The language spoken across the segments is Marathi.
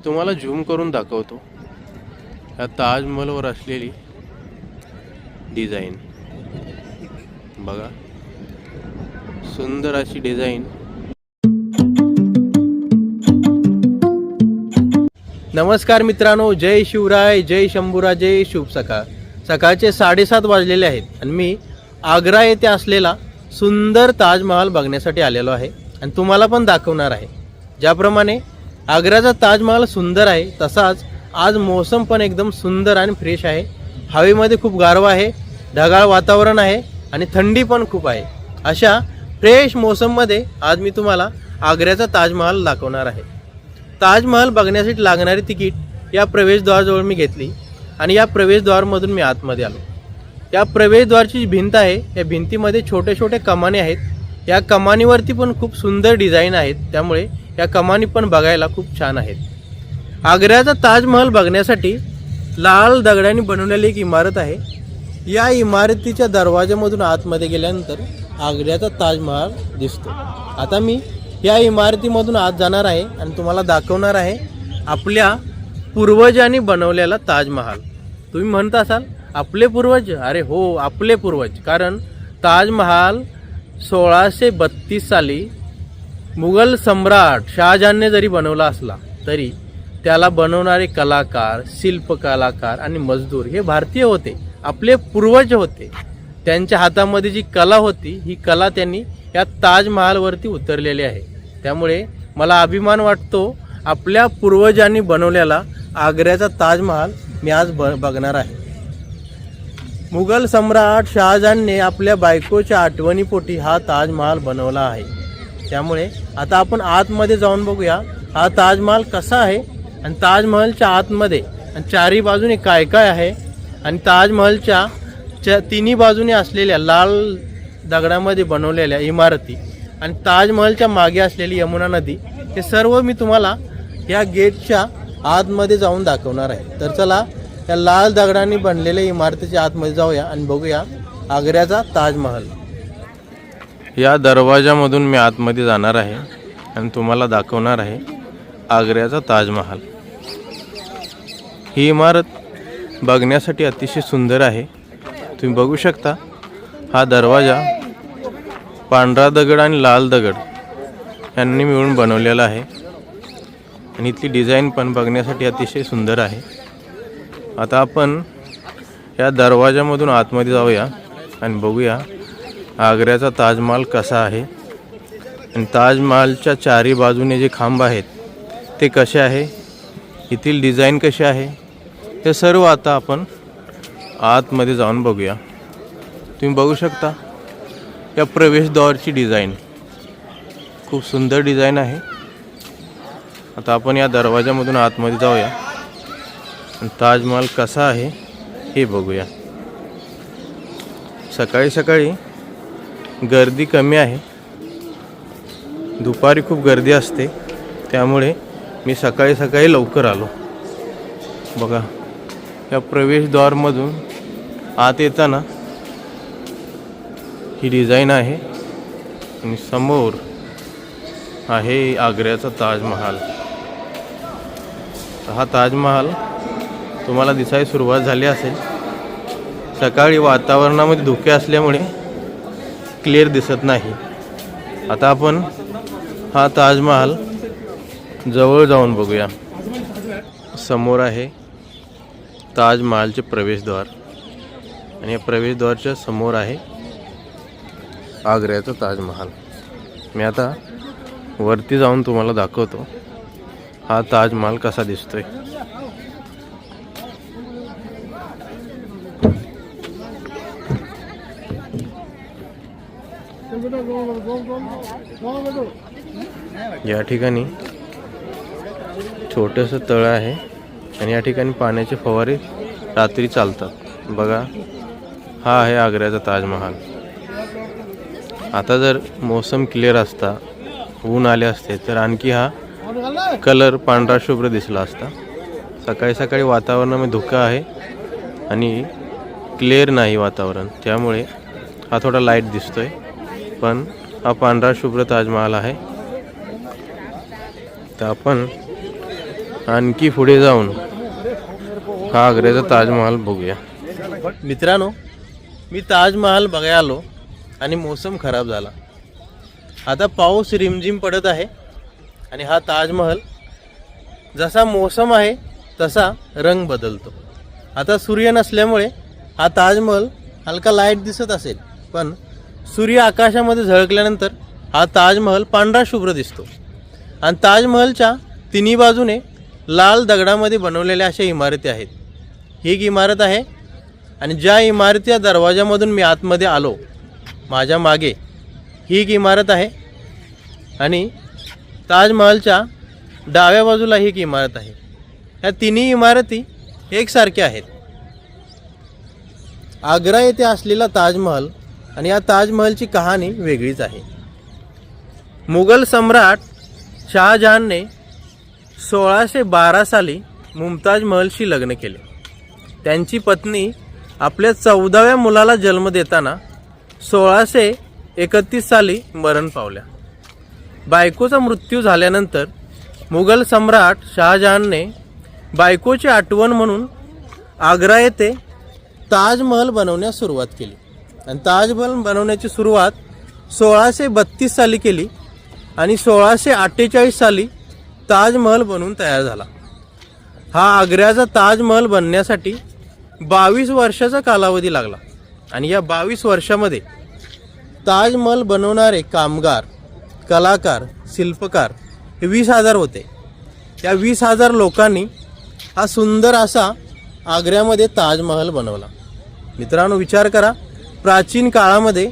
तुम्हाला झूम करून दाखवतो. या ताजमहलवर असलेली डिझाईन बघा. सुंदर अशी डिझाईन नमस्कार मित्रांनो जय शिवराय जय शंभूराजे शुभ सकाळ. सकाळचे साडेसात वाजलेले आहेत आणि मी आग्रा येथे असलेला सुंदर ताजमहाल बघण्यासाठी आलेलो आहे आणि तुम्हाला पण दाखवणार आहे. ज्याप्रमाणे आग्र्याचा ताजमहाल सुंदर आहे. तसाच आज मौसम पण एकदम सुंदर आणि फ्रेश आहे. हवेमध्ये खूप गारवा आहे. ढगाळ वातावरण आहे आणि थंडी पण खूप आहे. अशा फ्रेश मोसममध्ये आज मी तुम्हाला आग्र्याचा ताजमहाल दाखवणार आहे. ताजमहाल बघण्यासाठी लागणारी तिकीट या प्रवेशद्वाराजवळ मी घेतली आणि या प्रवेशद्वारमधून मी आतमध्ये आलो. या प्रवेशद्वारची जी भिंत आहे या भिंतीमध्ये छोटे छोटे कमाने आहेत. या कमानीवरती पण खूप सुंदर डिझाईन आहेत. त्यामुळे या कमानी पण बघायला खूप छान आहेत. आग्र्याचा ताजमहल बघण्यासाठी लाल दगडाने बनवलेली एक इमारत आहे. या इमारतीच्या दरवाजामधून आतमध्ये गेल्यानंतर आग्र्याचा ताजमहाल दिसतो. आता मी या इमारतीमधून आत जाणार आहे आणि तुम्हाला दाखवणार आहे आपल्या पूर्वजांनी बनवलेला ताजमहाल. तुम्ही म्हणत असाल आपले पूर्वज? अरे हो आपले पूर्वज. कारण ताजमहाल सोळाशे बत्तीस साली मुघल सम्राट शहाजहानने जरी बनवला असला तरी त्याला बनवणारे कलाकार शिल्पकलाकार आणि मजदूर हे भारतीय होते. आपले पूर्वज होते. त्यांच्या हातामध्ये जी कला होती ही कला त्यांनी या ताजमहालवरती उतरलेली आहे. त्यामुळे मला अभिमान वाटतो आपल्या पूर्वजांनी बनवलेला आग्र्याचा ताजमहाल मी आज ब बघणार आहे. मुघल सम्राट शहाजहानने आपल्या बायकोच्या आठवणीपोटी हा ताजमहाल बनवला आहे. त्यामुळे आता आपण आतमध्ये जाऊन बघूया हा ताजमहाल कसा आहे आणि ताजमहलच्या आतमध्ये आणि चारी बाजूने काय काय आहे आणि ताजमहलच्या च्या तिन्ही बाजूने असलेल्या लाल दगडामध्ये बनवलेल्या इमारती आणि ताजमहलच्या मागे असलेली यमुना नदी हे सर्व मी तुम्हाला या गेटच्या आतमध्ये जाऊन दाखवणार आहे. तर चला या लाल दगडांनी बनलेल्या इमारतीच्या आतमध्ये जाऊया आणि बघूया आग्र्याचा ताजमहल. या दरवाजामधून मी आतमध्ये जाणार आहे आणि तुम्हाला दाखवणार आहे आग्र्याचा ताजमहाल. ही इमारत बघण्यासाठी अतिशय सुंदर आहे. तुम्ही बघू शकता हा दरवाजा पांढरा दगड आणि लाल दगड यांनी मिळून बनवलेला आहे. आणि इथली डिझाईन पण बघण्यासाठी अतिशय सुंदर आहे. आता आपण या दरवाजामधून आतमध्ये जाऊया आणि बघूया आग्र्याचा ताजमहाल कसा आहे? आणि ताजमहालच्या चारी बाजूने जे खांब आहेत ते कसे आहे? येथील डिझाईन कशी आहे? हे सर्व आता आपण आतमध्ये जाऊन बघूया. तुम्ही बघू शकता या प्रवेशद्वारची डिझाईन खूप सुंदर डिझाईन आहे. आता आपण या दरवाजामधून आतमध्ये जाऊया. ताजमहाल कसा आहे हे बघूया. सकाळी सकाळी गर्दी कमी आहे. दुपारी खूप गर्दी असते. त्यामुळे मी सकाळी सकाळी लवकर आलो. बघा या प्रवेशद्वारमधून आत येताना ही डिझाईन आहे आणि समोर आहे आग्र्याचा ताजमहाल. हा ताजमहाल तुम्हाला दिसायला सुरुवात झाली असेल. सकाळी वातावरणामध्ये धुके असल्यामुळे क्लिअर दिसत नाही. आता आपण हा ताजमहाल जवळ जाऊन बघूया. समोर आहे ताजमहालचे प्रवेशद्वार. आणि या प्रवेशद्वारच्या समोर आहे आग्र्याचा ताजमहाल. मी आता वरती जाऊन तुम्हाला दाखवतो हा ताजमहाल कसा दिसतोय. या ठिकाणी छोटंसं तळं आहे आणि या ठिकाणी पाण्याचे फवारे रात्री चालतात. बघा हा आहे आग्र्याचा ताजमहाल. आता जर मोसम क्लिअर असता ऊन आले असते तर आणखी हा कलर पांढरा शुभ्र दिसला असता. सकाळी सकाळी वातावरणामध्ये धुकं आहे आणि क्लिअर नाही वातावरण. त्यामुळे हा थोडा लाइट दिसतोय. पण हा पांढरा शुभ्र ताजमहाल आहे. तर आपण आणखी पुढे जाऊन हा आग्र्याचा ताजमहाल बघूया. मित्रांनो मी ताजमहाल बघायला आलो आणि मोसम खराब झाला. आता पाऊस रिमझिम पडत आहे आणि हा ताजमहल जसा मोसम आहे तसा रंग बदलतो. आता सूर्य नसल्यामुळे हा ताजमहल हलका लाइट दिसत असेल पण सूर्य आकाशामध्ये झळकल्यानंतर हा ताजमहल पांढरा शुभ्र दिसतो. आणि ताजमहलच्या तिन्ही बाजूने लाल दगडामध्ये बनवलेल्या अशा इमारती आहेत. ही एक इमारत आहे आणि ज्या इमारती या दरवाजामधून मी आतमध्ये आलो माझ्या मागे ही एक इमारत आहे आणि ताजमहलच्या डाव्या बाजूला ही एक इमारत आहे. ह्या तिन्ही इमारती एकसारख्या आहेत. आग्रा येथे असलेला ताजमहल आणि या ताजमहलची कहाणी वेगळीच आहे. मुघल सम्राट शहाजहानने सोळाशे बारा साली मुमताज महलशी लग्न केले. त्यांची पत्नी आपल्या चौदाव्या मुलाला जन्म देताना सोळाशे एकतीस साली मरण पावल्या. बायकोचा मृत्यू झाल्यानंतर मुघल सम्राट शहाजहानने बायकोची आठवण म्हणून आग्रा येथे ताजमहल बनवण्यास सुरुवात केली. आणि ताजमहल बनवण्याची सुरुवात सोळाशे बत्तीस साली केली आणि सोळाशे अठ्ठेचाळीस साली ताजमहल बनवून तयार झाला. हा आग्र्याचा ताजमहल बनण्यासाठी बावीस वर्षाचा कालावधी लागला आणि या बावीस वर्षामध्ये ताजमहल बनवणारे कामगार कलाकार शिल्पकार हे वीस हजार होते. या वीस हजार लोकांनी हा सुंदर असा आग्र्यामध्ये ताजमहल बनवला. मित्रांनो विचार करा प्राचीन काळामध्ये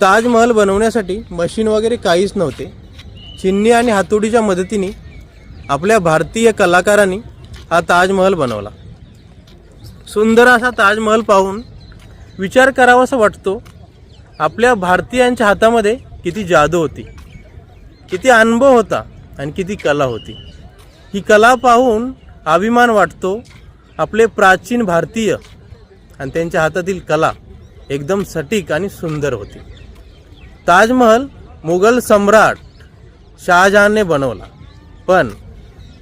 ताजमहल बनवण्यासाठी मशीन वगैरे काहीच नव्हते. चिन्नी आणि हातोडीच्या मदतीने आपल्या भारतीय कलाकारांनी हा ताजमहल बनवला. सुंदर असा ताजमहल पाहून विचार करावासा वाटतो आपल्या भारतीयांच्या हातामध्ये किती जादू होती किती अनुभव होता आणि किती कला होती. ही कला पाहून अभिमान वाटतो आपले प्राचीन भारतीय आणि त्यांच्या हातातील कला. एकदम सटीक आणि सुंदर होती. ताजमहल मुघल सम्राट शहाजहानने बनवला. पण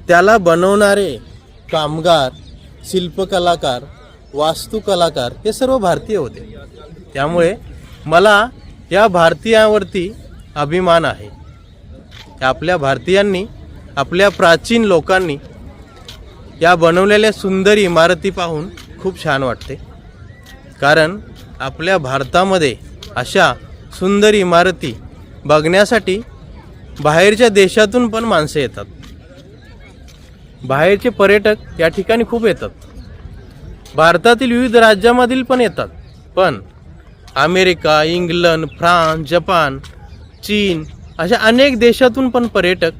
त्याला बनवणारे कामगार शिल्पकलाकार वास्तुकलाकार हे सर्व भारतीय होते. त्यामुळे मला या भारतीयांवरती अभिमान आहे. आपल्या भारतीयांनी आपल्या प्राचीन लोकांनी या बनवलेल्या सुंदर इमारती पाहून खूप छान वाटते. कारण आपल्या भारतामध्ये अशा सुंदर इमारती बघण्यासाठी बाहेरच्या देशातून पण माणसं येतात. बाहेरचे पर्यटक या ठिकाणी खूप येतात. भारतातील विविध राज्यामधील पण येतात. पण अमेरिका इंग्लंड फ्रान्स जपान चीन अशा अनेक देशातून पण पर्यटक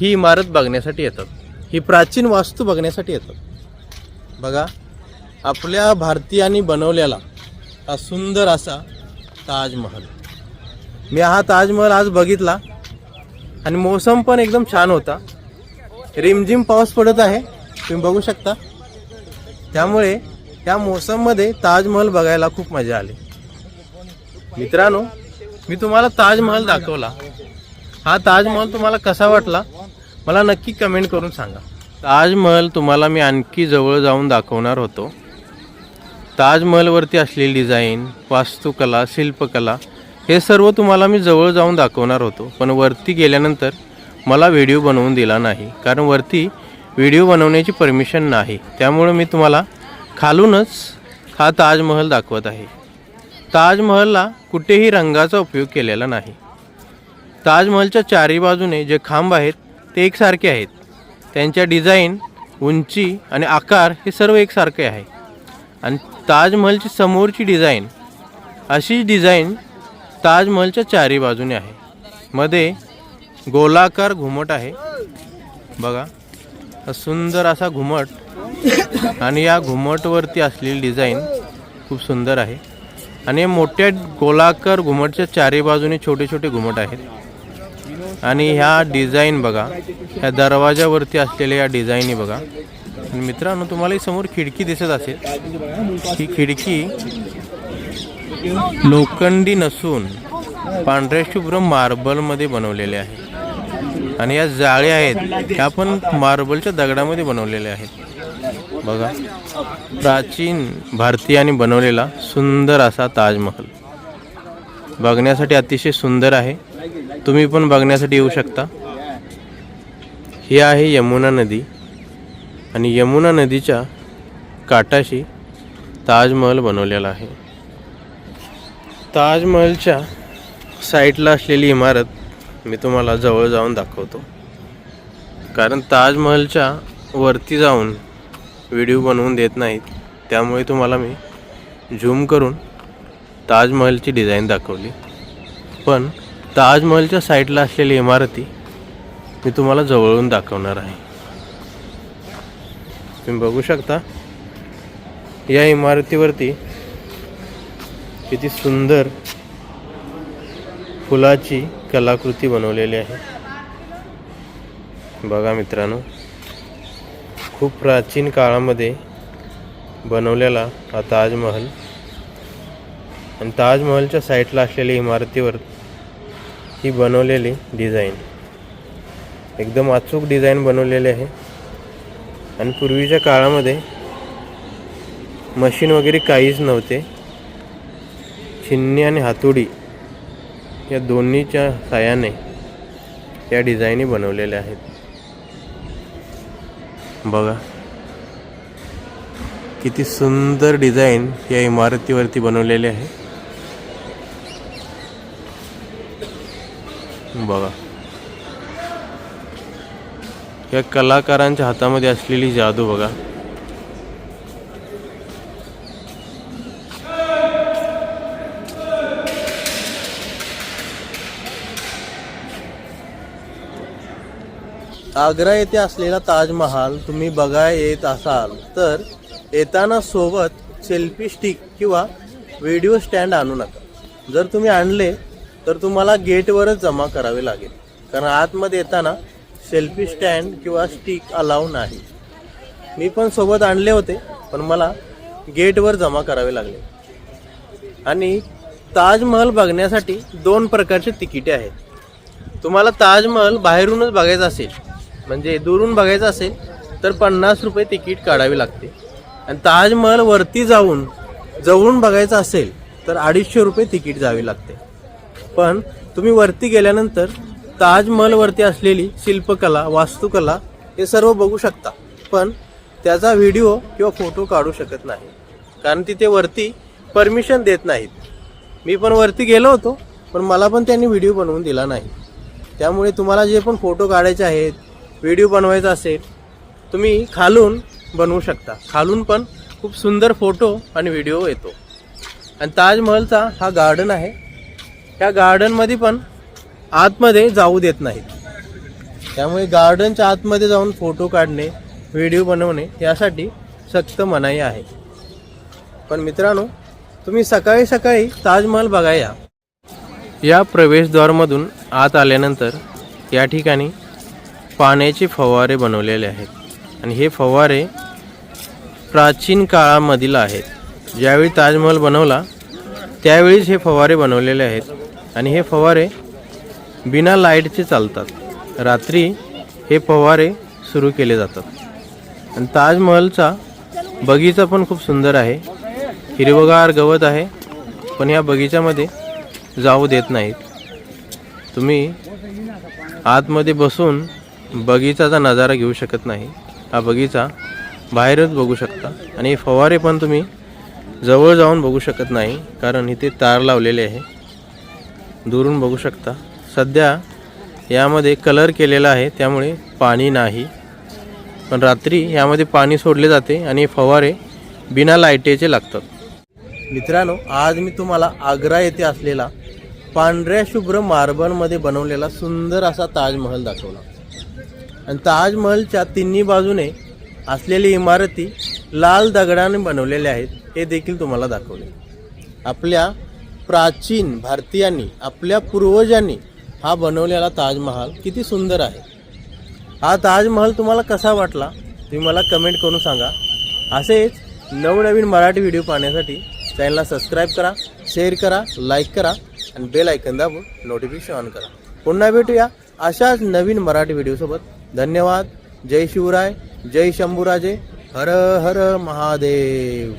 ही इमारत बघण्यासाठी येतात. ही प्राचीन वास्तू बघण्यासाठी येतात. बघा आपल्या भारतीयांनी बनवलेला हा सुंदर असा ताजमहल. मी हा ताजमहल आज बघितला आणि मोसम पण एकदम छान होता. रिमझिम पाऊस पडत आहे. तुम्ही बघू शकता. त्यामुळे त्या मोसममध्ये ताजमहल बघायला खूप मजा आली. मित्रांनो मी तुम्हाला ताजमहल दाखवला. हा ताजमहल तुम्हाला कसा वाटला? मला नक्की कमेंट करून सांगा. ताजमहल तुम्हाला मी आणखी जवळ जाऊन दाखवणार होतो. ताजमहलवरती असलेली डिझाईन वास्तुकला शिल्पकला हे सर्व तुम्हाला मी जवळ जाऊन दाखवणार होतो. पण वरती गेल्यानंतर मला व्हिडिओ बनवून दिला नाही. कारण वरती व्हिडिओ बनवण्याची परमिशन नाही. त्यामुळे मी तुम्हाला खालूनच हा ताजमहल दाखवत आहे. ताजमहलला कुठेही रंगाचा उपयोग केलेला नाही. ताजमहलच्या चारी बाजूने जे खांब आहेत ते एकसारखे आहेत. त्यांच्या डिझाईन उंची आणि आकार हे सर्व एकसारखे आहे. आणि ताजमहलची समोरची डिझाईन अशी डिझाईन ताजमहलच्या चारी बाजूने आहे. मध्ये गोलाकार घुमट आहे. बघा सुंदर असा घुमट आणि या घुमटवरती असलेली डिझाईन खूप सुंदर आहे. आणि मोठ्या गोलाकार घुमटच्या चारी बाजूने छोटे छोटे घुमट आहेत. आणि ह्या डिझाईन बघा ह्या दरवाजावरती असलेल्या या डिझाईनी बघा मित्रांनो तुम्हाला ही समोर खिडकी दिसत असेल. ही खिडकी लोखंडी नसून पांढऱ्या शुभ्र मार्बलमध्ये बनवलेले आहे. आणि या जाळ्या आहेत ह्या पण मार्बलच्या दगडामध्ये बनवलेल्या आहेत. बघा प्राचीन भारतीयांनी बनवलेला सुंदर असा ताजमहल. बघण्यासाठी अतिशय सुंदर आहे. तुम्ही पण बघण्यासाठी येऊ शकता. ही आहे यमुना नदी. आणि यमुना नदीच्या काठाशी ताजमहल बनवलेला आहे. ताजमहलच्या साईडला असलेली इमारत मी तुम्हाला जवळ जाऊन दाखवतो. कारण ताजमहलच्या वरती जाऊन व्हिडिओ बनवून देत नाहीत त्यामुळे तुम्हाला मी झूम करून ताजमहलची डिझाईन दाखवली. पण ताजमहलच्या साईडला असलेली इमारती मी तुम्हाला जवळून दाखवणार आहे. तुम्ही बघू शकता. या इमारतीवरती किती सुंदर फुलाची कलाकृती बनवलेली आहे. बघा मित्रांनो खूप प्राचीन काळामध्ये बनवलेला हा ताजमहल. आणि ताजमहलच्या साईडला असलेल्या इमारतीवर ही बनवलेली डिझाईन. एकदम अचूक डिझाईन बनवलेली आहे. आणि पूर्वीच्या काळामध्ये मशीन वगैरे काहीच नव्हते. छिन्नी आणि हातोडी या दोन्हीच्या साहाय्याने या डिझाईनी बनवलेल्या आहेत. बघा. किती सुंदर डिझाईन या इमारतीवरती बनवलेली आहे. बघा. या कलाकारांच्या हातामध्ये असलेली जादू बघा. आग्रा येथे असलेला ताजमहाल तुम्ही बघा येत असाल तर येताना सोबत सेल्फी स्टिक किंवा व्हिडिओ स्टँड आणू नका. जर तुम्ही आणले तर तुम्हाला गेटवरच जमा करावे लागेल. कारण आतमध्ये येताना सेल्फी स्टँड किंवा स्टिक अलाव नाही. मी पण सोबत आणले होते पण मला गेटवर जमा करावे लागले. आणि ताजमहल बघण्यासाठी दोन प्रकारचे तिकिटे आहेत. तुम्हाला ताजमहल बाहेरूनच बघायचा असेल म्हणजे दुरून बघायचं असेल तर पन्नास रुपये तिकीट काढावी लागते. आणि ताजमहल वरती जाऊन जवळून बघायचं असेल तर अडीचशे रुपये तिकीट जावे लागते. पण तुम्ही वरती गेल्यानंतर ताजमहलवरती असलेली शिल्पकला वास्तुकला हे सर्व बघू शकता. पण त्याचा व्हिडिओ किंवा फोटो काढू शकत नाही. कारण तिथे वरती परमिशन देत नाहीत. मी पण वरती गेलो होतो पण मला पण त्यांनी व्हिडिओ बनवून दिला नाही. त्यामुळे तुम्हाला जे पण फोटो काढायचे आहेत व्हिडिओ बनवायचा असेल तुम्ही खालून बनवू शकता. खालून पण खूप सुंदर फोटो आणि व्हिडिओ येतो. आणि ताजमहलचा हा गार्डन आहे. त्या गार्डनमध्ये पण आतमध्ये जाऊ देत नाहीत. त्यामुळे गार्डनच्या आतमध्ये जाऊन फोटो काढणे व्हिडिओ बनवणे यासाठी सक्त मनाई आहे. पण मित्रांनो तुम्ही सकाळी सकाळी ताजमहल बघा या. या प्रवेशद्वारमधून आत आल्यानंतर या ठिकाणी पाण्याचे फवारे बनवलेले आहेत. आणि हे फवारे प्राचीन काळामधील आहेत. ज्यावेळी ताजमहल बनवला त्यावेळीच हे फवारे बनवलेले आहेत. आणि हे फवारे बिना लाईटचे चालतात. रात्री हे फवारे सुरू केले जातात. आणि ताजमहलचा बगीचा पण खूप सुंदर आहे. हिरवगार गवत आहे पण या बगीच्यामध्ये जाऊ देत नाहीत. तुम्ही आतमध्ये बसून बगीचाचा नजारा घेऊ शकत नाही. हा बगीचा बाहेरच बघू शकता. आणि फवारे पण तुम्ही जवळ जाऊन बघू शकत नाही कारण इथे तार लावलेले आहे. दुरून बघू शकता. सध्या यामध्ये कलर केलेला आहे त्यामुळे पाणी नाही. पण रात्री यामध्ये पाणी सोडले जाते आणि फवारे बिना लाईटेचे लागतात. मित्रांनो आज मी तुम्हाला आग्रा येथे असलेला पांढऱ्या शुभ्र मार्बलमध्ये बनवलेला सुंदर असा ताजमहल दाखवला आणि ताजमहलच्या तिन्ही बाजूने असलेली इमारती लाल दगडाने बनवलेल्या आहेत हे देखील तुम्हाला दाखवले. आपल्या प्राचीन भारतीयांनी आपल्या पूर्वजांनी हा बनवलेला ताजमहाल किती सुंदर आहे. हा ताजमहल तुम्हाला कसा वाटला तुम्ही मला कमेंट करून सांगा. असेच नवनवीन मराठी व्हिडिओ पाहण्यासाठी चॅनलला सबस्क्राईब करा शेअर करा लाईक करा आणि बेल ऐकन दाबून नोटिफिकेशन ऑन करा. पुन्हा भेटूया अशाच नवीन मराठी व्हिडिओसोबत धन्यवाद. जय शिवराय. जय शंभूराजे. हर हर महादेव.